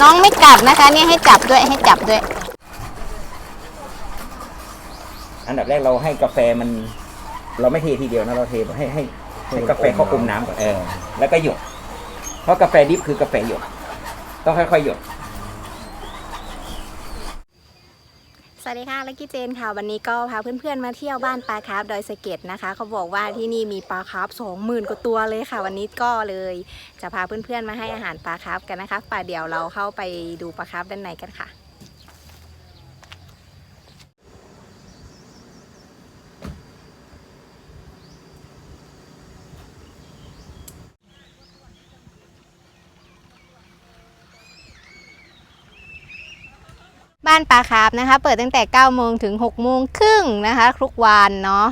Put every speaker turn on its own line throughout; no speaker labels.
น้องไม่กับนะคะ เนี่ยให้จับด้วยให้จับด้วย
อันดับแรกเราให้กาแฟมัน เราไม่เททีเดียวนะเราเทให้ให้ให้กาแฟเขาอมน้ำก่อนเออแล้วก็หยดเพราะกาแฟดิบคือกาแฟหยดต้องค่อยๆหยด
สวัสดีค่ะลักกี้เจนค่ะวันนี้ก็พาเพื่อนๆมาเที่ยวบ้านปลาคาร์ฟดอยสะเก็ดนะคะเขาบอกว่าที่นี่มีปลาคาร์ฟสองหมื่นกว่าตัวเลยค่ะ วันนี้ก็เลย จะพาเพื่อนๆมาให้อาหารปลาคาร์ฟกันนะคะป่าเดี๋ยวเราเข้าไปดูปลาคาร์ฟด้านในกันค่ะ บ้านปลาคาร์ฟนะคะ เปิดตั้งแต่9โมงถึง6โมงครึ่งนะคะ ทุกวันเนาะ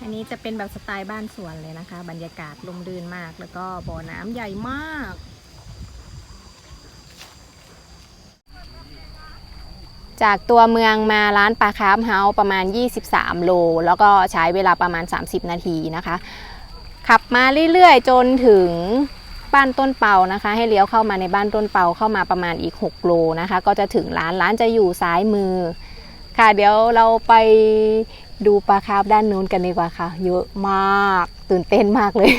อันนี้จะเป็นแบบสไตล์บ้านสวนเลยนะคะ บรรยากาศลมรื่นมากแล้วก็บ่อน้ำใหญ่มาก จากตัวเมืองมาร้านปลาคาร์ฟเฮาส์ประมาณ 23 โล แล้วก็ใช้เวลาประมาณ 30 นาทีนะคะ ขับมาเรื่อยๆ จนถึง บ้านต้นเปานะคะ ให้เลี้ยวเข้ามาในบ้านต้นเปาเข้ามาประมาณอีก 6 โลนะคะ ก็จะถึงร้านร้านจะอยู่ซ้ายมือ ค่ะเดี๋ยวเราไปดูปลาคาร์ฟด้านนู้นกันดีกว่าค่ะ เยอะมากตื่นเต้นมากเลย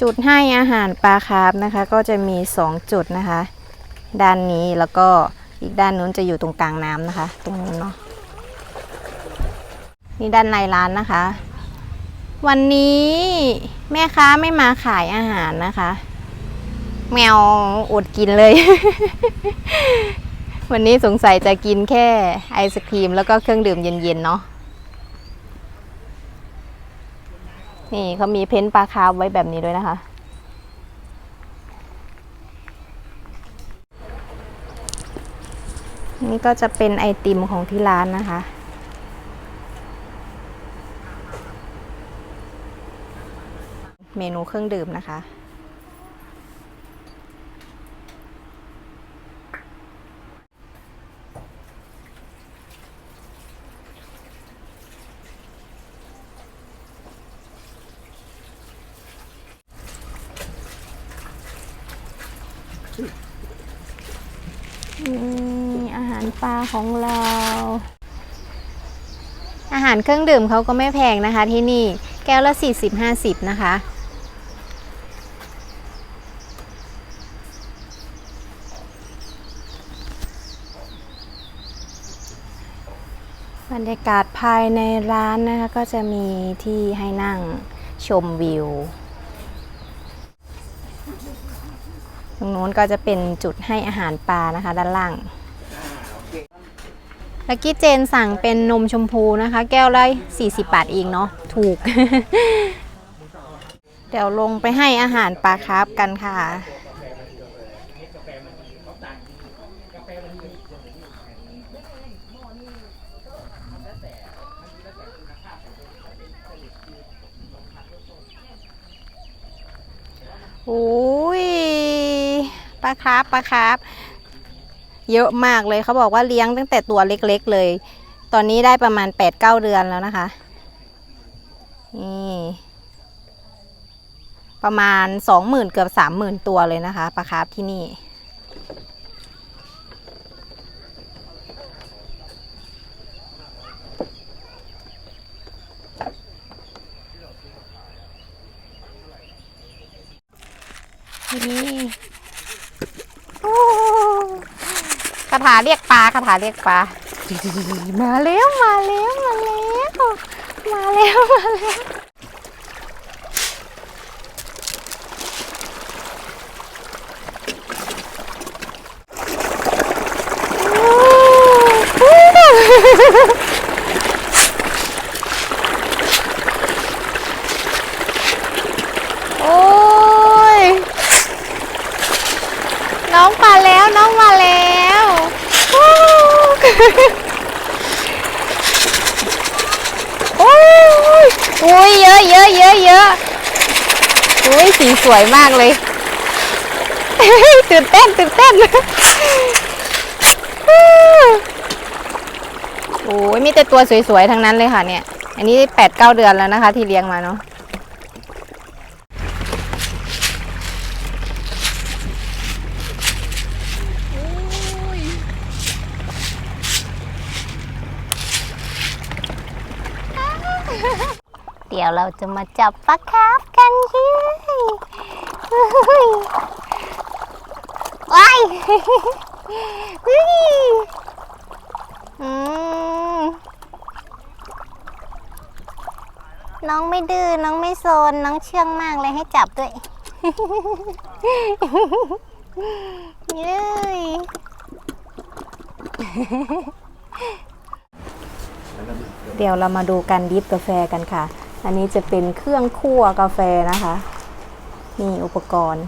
จุดให้อาหารปลาคาร์ฟนะคะ ก็จะมี 2 จุดนะคะ ด้านนี้แล้วก็อีกด้านนู้นจะอยู่ตรงกลางน้ำนะคะ ตรงนู้นเนาะนี่ด้านในร้านนะคะ วันนี้แม่ค้าไม่มาขายอาหารนะคะ แมวอดกินเลย วันนี้สงสัยจะกินแค่ไอศครีมแล้วก็เครื่องดื่มเย็นๆเนาะนี่เขามีเพ้นท์ปลาคาร์ฟไว้แบบนี้ด้วยนะคะ นี่ก็จะเป็นไอติมของที่ร้านนะคะ เมนูเครื่องดื่มนะคะนี่อาหารปลาของเรา อาหารเครื่องดื่มเขาก็ไม่แพงนะคะที่นี่แก้วละ 40-50 นะคะ รรยากาศภายในร้านนะคะก็จะมีที่ให้นั่งชมวิว ตรงโน้นก็จะเป็นจุดให้อาหารปลานะคะ ด้านล่างลักกี้เจนสั่งเป็นนมชมพูนะคะ แก้วละ40 บาทเองเนาะถูก เดี๋ยวลงไปให้อาหารปลาคร์ฟกันค่ะ โอ้ยปลาคาร์ฟปลาคาร์ฟเยอะมากเลยเขาบอกว่าเลี้ยงตั้งแต่ตัวเล็กๆเลย ตอนนี้ได้ประมาณแปดเก้าเดือนแล้วนะคะนี่ประมาณสองหมื่นเกือบสามหมื่นตัวเลยนะคะปลาคาร์ฟที่นี่ นี้คาถาเรียกปลาคาถาเรียกปลามาแล้วมาแล้วมาแล้วมาแล้วมาแล้วโอ้โอ้ย น้องมา แล้วน้องมาแล้วโอ้ยอุ้ยเยอะเยอะเยอะเยอะอุ้ยสีสวยมากเลยตื่นเต้นตื่นเต้นโอ้ยมีแต่ตัวสวยๆทั้งนั้นเลยค่ะเนี่ย อันนี้แปดเก้าเดือนแล้วนะคะ ที่เลี้ยงมาเนาะ เดี๋ยวเราจะมาจับปลาคาร์ฟกันเฮ้ยว้ายอืน้องไม่ดื้อ น้องไม่โซน น้องเชื่องมากเลยให้จับด้วยเย้ยเดี๋ยวเรามาดูการดิฟกาแฟกันค่ะ อันนี้จะเป็นเครื่องคั่วกาแฟนะคะนี่อุปกรณ์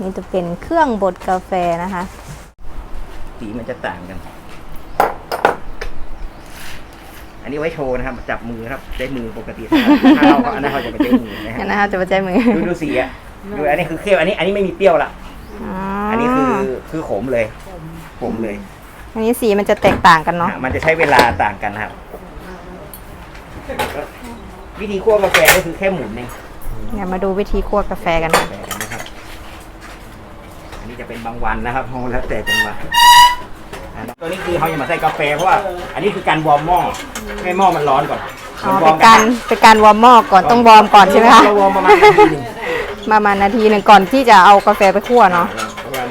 นี่จะเป็นเครื่องบดกาแฟนะคะ
สีมันจะต่างกัน อันนี้ไว้โชว์นะครับ จับมือครับใช้มือปกติถ้าเราก็อันนั้นเขาจะไปใช้มือนะฮะ
นะคะจะมาใจมือ
ดูดูสีอะดูอันนี้คือเคี้ยวอันนี้ อันนี้ไม่มีเปรี้ยวละ
อ๋อ
อันนี้คือคือขมเลยขมเลย
อันนี้สีมันจะแตกต่างกันเนาะ
อะมันจะใช้เวลาต่างกันนะครับ วิธีคั่วกาแฟก็คือแค่หมุนเอง
เดี๋ยวมาดูวิธีคั่วกาแฟกันค่ะ
แบบนี้นะครับ อันนี้จะเป็นบางวันนะครับเพราะแล้วแต่จังหวะอะตัวนี้คือเขาจะมาใส่กาแฟเพราะว่าอันนี้คือการวอร์มหม้อให้หม้อมันร้อนก่อน
อ๋อ
ว
เป็
อนร์ม
การเป็นการวอร์มหม้อก่อนต้องวอร์มก่อนใช่ไหมคะ
เราวอร์มประมาณนาทีหนึง
ประมาณนาทีหนึ่งก่อนที่จะเอากาแฟไปคั่วเนาะ
ประมาณ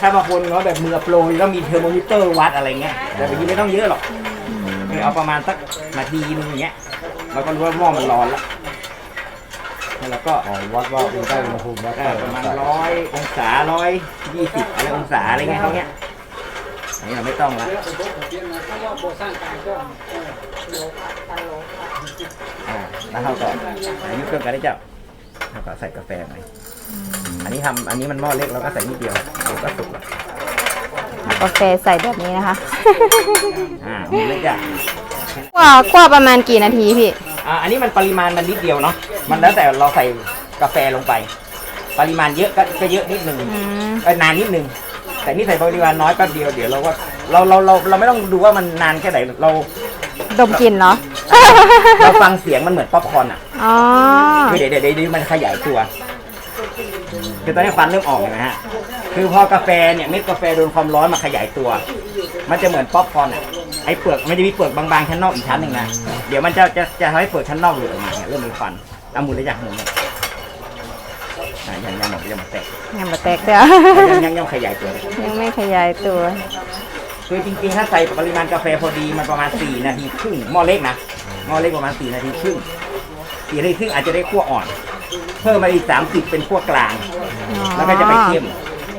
ถ้าบางคนเขาแบบมือโปรยแล้วมีเทอร์โมมิเตอร์วัดอะไรเงี้ยแต่แบบนี้ไม่ต้องเยอะหรอก คือเอาประมาณสักนาทีนึงอย่างเงี้ยเราก็รู้ว่าหม้อมันร้อนแล้วแล้วก็
อ๋อวัดว่ามันได้อุณหภูมิวัด
เอ
ได้
อประมาณร้อยองศาร้อยยี่สิบอะไรองศาอะไรเงี้ยเขาเนี้ยอันนี้เราไม่ต้องละอ่าแล้วเราก็อายุเครื่องกันได้จับเราก็ใส่กาแฟหน่อยอันนี้ทำอันนี้มันหม้อเล็กเราก็ใส่นิดเดียวเดี๋ยวก็สุกละ
กาแฟใส่แบบนี้นะคะ
อ่าหมุนเลยจ้ะ
คั่วคั่วประมาณกี่นาทีพี่
อ่าอันนี้มันปริมาณมันนิดเดียวเนาะมันแล้วแต่เราใส่กาแฟลงไป ปริมาณเยอะก็ก็เยอะนิดนึง
อืม
ก็นานนิดนึง แต่นี่ใส่ปริมาณน้อยแป๊บเดียวเดี๋ยวเราก็เราเราเราเราไม่ต้องดูว่ามันนานแค่ไหนเรา
ดมกลิ่นเหรอ
เราฟังเสียงมันเหมือนป๊อปคอร์นอะ
อ๋อ
คือเดี๋ยวเดี๋ยวเดี๋ยวมันขยายตัว คือตอนนี้ควันเริ่มออกเห็นะฮะคือพอกาแฟเนี่ยเม็ดกาแฟโดนความร้อนมาขยายตัว มันจะเหมือนป๊อปคอร์นอะไอ้เปลือกมันจะมีเปลือกบางๆชั้นนอกอีกชั้นหนึ่งนะเดี๋ยวมันจะจะจะทำให้เปลือกชั้นนอกหลุดออกมาเนี่ยเริ่มมีควันเอาหมุนเลยจ้ะหมุนเลยอะยังยังหมดยังหมดแตก
ยังมาแตกเด้อ
ยังยังยังขยายตัวเลย
ยังไม่ขยายตัว
คือจริงๆ ถ้าใส่ปริมาณกาแฟพอดีมันประมาณ 4 นาทีครึ่งหม้อเล็กนะหม้อเล็กประมาณ 4 นาทีครึ่ง4นาทีครึ่งอาจจะได้คั่วอ่อน เพิ่มมาอีก30เป็นคั่วกลาง แล้วก็จะไปเข้ม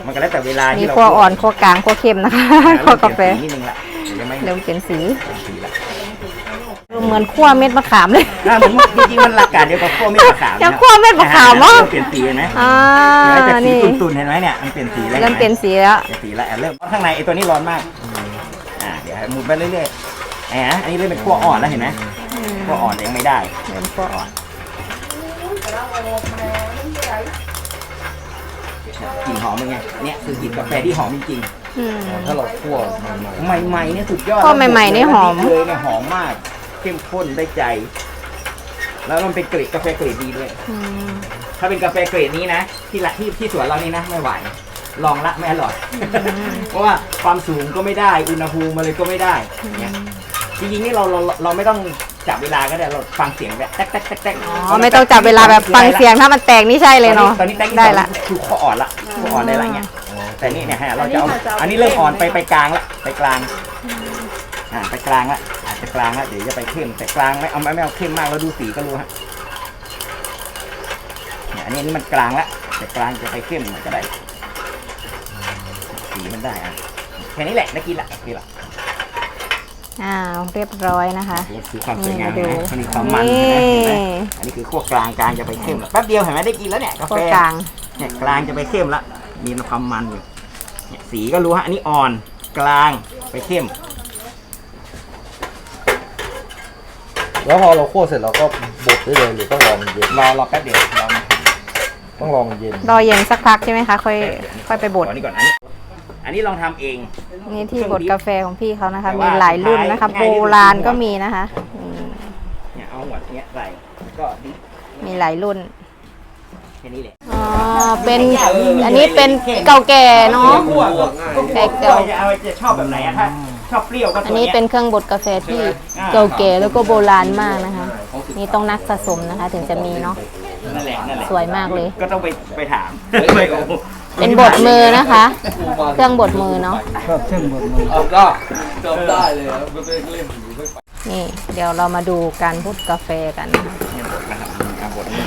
มันก็แล้วแต่เวลา
มี
ที่เรา
คั่วอ่อนคั่วกลางคั่วเค็มนะคะคั่วกาแฟ
เริ่มเปลี่ยนสีนิดนึงละเดี๋ยวยังไม่
เริ่มเปลี่ยนสี
เปลี่ยนสีละ
เหมือนคั่วเม็ดมะขามเลย
อ่าผมว่าจริงๆมันหลักการเดียวกับคั่วเม็ดมะขามนะ
ยังคั่วเม็ดมะขามเหรอ
เปลี่ยนสีเห็นไหม
อ่า
เห็นไหมจากสี
นี่
ตุ่นๆเห็นไหมเนี่ยมันเปลี่ยนสีแล้ว
เริ่มเปลี่ยนสีแล้ว
เปลี่ยนสีแล้วอะเริ่มเพราะข้างในไอ้ตัวนี้ร้อนมากอ่าเดี๋ยวให้หมุนไปเรื่อยๆแหมอันนี้เริ่มเป็นคั่วอ่อนแล้วเห็นไหมก็อ่อนยังไม่ได้
เริ่มคั่วอ่อน
กลิ่นหอมเป็นไง เนี่ยคือกลิ่นกาแฟที่หอมจริง
อืม
ถ้าเราคั่วใหม่
ๆ ใหม่ๆเนี่ยสุดยอด
คั่วใหม่ๆนี่หอม
เลยเนี่ยหอมมาก เข้มข้นได้ใจ แล้วมันเป็นเกรดกาแฟเกรดดีด้วย
อืม
ถ้าเป็นกาแฟเกรดนี้นะ ที่ละที่ที่สวนเรานี่นะ ไม่ไหว ลองละไม่อร่อย เพราะว่าความสูงก็ไม่ได้ อุณหภูมิอะไรก็ไม่ได้เนี่ยจริงๆนี่เราเราเราไม่ต้อง จับเวลาก็ได้เราฟังเสียงแบบแต๊กแต๊กแต๊กแต๊ก
อ๋อไม่ต้องจับเวลาแบบฟังเสียงถ้ามันแตกนี่ใช่เลยเนาะ
ตอนนี้แต๊ก
ได้ละ
คือข้ออ่อนละข้ออ่อนได้ละเนี่ยแต่นี่เนี่ยฮะเราจะเอาอันนี้เริ่มอ่อนไปไปกลางละไปกลางอ่าไปกลางละอาจจะกลางละเดี๋ยวจะไปเข้มแต่กลางไม่เอาไม่ไม่เอาเข้มมากแล้วดูสีก็รู้ฮะเนี่ยอันนี้อันนี้มันกลางละแต่กลางจะไปเข้มมันก็ได้สีมันได้อะแค่นี้แหละได้กินละโอเคละ
อ้าวเรียบร้อยนะคะ
ดูสีความสวย
นี่
งาม
ดู
นะมันมีความมัน
นี่
เห็นไหมอันนี้คือขั้วกลางกลางจะไปเข้มละแป๊บเดียวเห็นไหมได้กินแล้วเนี่ยกา
คั่
แฟ
วกลาง
เนี่ยกลางจะไปเข้มละมีความมันอยู่เนี่ยสีก็รู้ฮะอันนี้อ่อนกลางไปเข้ม
แล้วพอเราคั่วเสร็จเราก็บดได้เลยหรือต้องรอมันเย็น
รอรอแป๊บเดียวรอมัน
ต้องรอมันเย็น
รอเย็นสักพักใช่ไหมคะ ค่อย ค่อยไปบด
ขอนี่ก่อนอันนี้ อันนี้ลองทำเอง
นี่ที่บดกาแฟของพี่เขานะคะ
แต่
มี
ว่า
หลายรุ่นนะคะ
ง่ายที่
โบ
สุด
ราณก็มีนะคะอืม
เนี่ยเอาหัวเนี้ยใส่ก็ดิ
มีหลายรุ่น
แค่นี้แหละ
อ๋อเป็นอันนี้เป็นเก่าแก่เนาะ
คั่วก็ก็
แตกเดี
คั่
ยว
วจะเอาจะชอบแบบไหนอะถ้าชอบเปรี้ยวก็
อั
ตั
น
ว
นี้
เนี้ย
เป็นเครื่องบดกาแฟที่เก่าแก่แล้วก็โบราณมากนะคะ
ของสุ
นี่ต้องนักสะสมนะคะ ถึงจะมีเนาะ
นั่นแหละนั่นแหละ
สวยมากเลย
ก็ต้องไปไปถาม ไปโอ้โห
เป็นบทมือนะคะ เครื่องบดมือเนาะ
ชอบเช่นบนมือเอาได้จำได้เลยครับไม่ได้เล่นอยู่ไม่ไป
นี่ เดี๋ยวเรามาดูการบดกาแฟกันนะคะ
เนี่ยบทนะครับอะบทนี้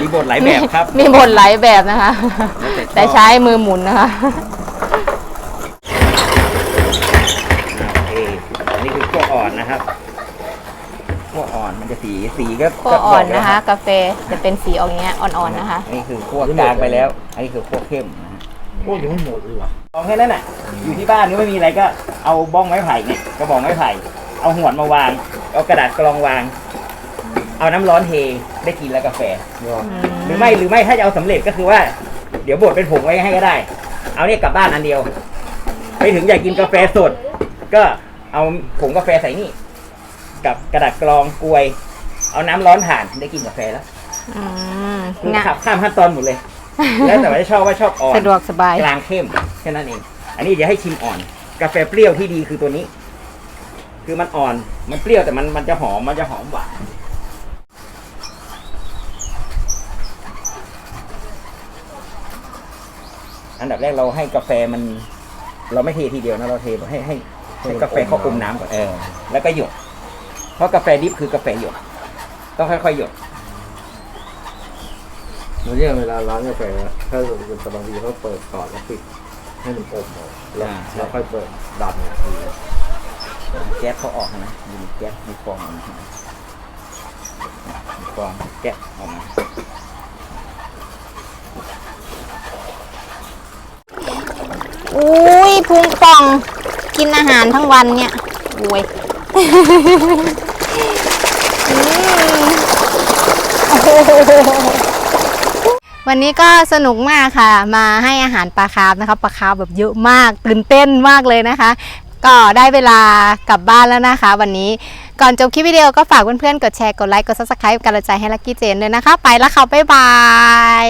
มีบทหลายแบบครับ
มีบทหลายแบบนะคะ แต่ใช้มือหมุนนะคะ
โอเคอันนี้คือขั้วอ่อนนะครับขั้วอ่อนมันจะ สีสีก็
ขั้วอ่อน
ก็บกแล้ว
นะคะ กาแฟจะเป็นสีออกอย่างเงี้ยอ่อนๆนะคะ
อันนี้คือขั้วกลางไปแล้ว อันนี้คือขั้วเข้มนะฮะ
พูดยังไม่หมดเลยว่ะ
ลองแค่นั้นน่ะ อยู่ที่บ้านก็ไม่มีอะไรก็เอาบ้องไม้ไผ่เนี่ยกระบอกไม้ไผ่ เอาหวดมาวาง เอากระดาษกรองวาง เอาน้ำร้อนเทได้กินแล้วกาแฟ หรือไม่หรือไม่ถ้าจะเอาสำเร็จก็คือว่า เดี๋ยวบดเป็นผงไว้ให้ก็ได้ เอาเนี่ยกลับบ้านอันเดียว ไปถึงอยากกินกาแฟสด ก็เอาผงกาแฟใส่นี่ กับกระดาษกรองกลวย เอาน้ำร้อนผ่านได้กินกาแฟแล้ว
อืม
คืองะขับข้ามขั้นตอนหมดเลย แล้วแต่ว่าจะชอบว่าชอบอ่อน
สะดวกสบาย
กลางเข้มแค่นั้นเอง อันนี้เดี๋ยวให้ชิมอ่อน กาแฟเปรี้ยวที่ดีคือตัวนี้ คือมันอ่อนมันเปรี้ยวแต่มันมันจะหอมมันจะหอมหวานอันดับแรกเราให้กาแฟมัน เราไม่เททีเดียวนะเราเทแบบให้ให้ให้กาแฟเขาอมน้ำก่อนเออแล้วก็หยดเพราะกาแฟดิบคือกาแฟหยด ต้องค่อยๆหยด
เหมือนอย่างเวลาร้านกาแฟอะถ้าเป็นบางทีเขาเปิดก่อนแล้วปิดให้มันอมออกแล้ว
อ่าใช่
แล้วค่อยเปิดดันอีกที
แก๊สเขาออกนะมีแก๊สมีฟองออกมามีฟองแก๊สออกมา
อุ้ยพุงป่อง กินอาหารทั้งวันเนี่ยอุ้ยอืมโอ้โห วันนี้ก็สนุกมากค่ะ มาให้อาหารปลาคาร์ฟนะคะปลาคาร์ฟแบบเยอะมากตื่นเต้นมากเลยนะคะ ก็ได้เวลากลับบ้านแล้วนะคะ วันนี้ก่อนจบคลิปวิดีโอก็ฝากเพื่อนๆกดแชร์กดไลค์กด subscribe เป็นกำลังใจให้ลักกี้เจนด้วยนะคะ ไปแล้วค่ะบ๊ายบาย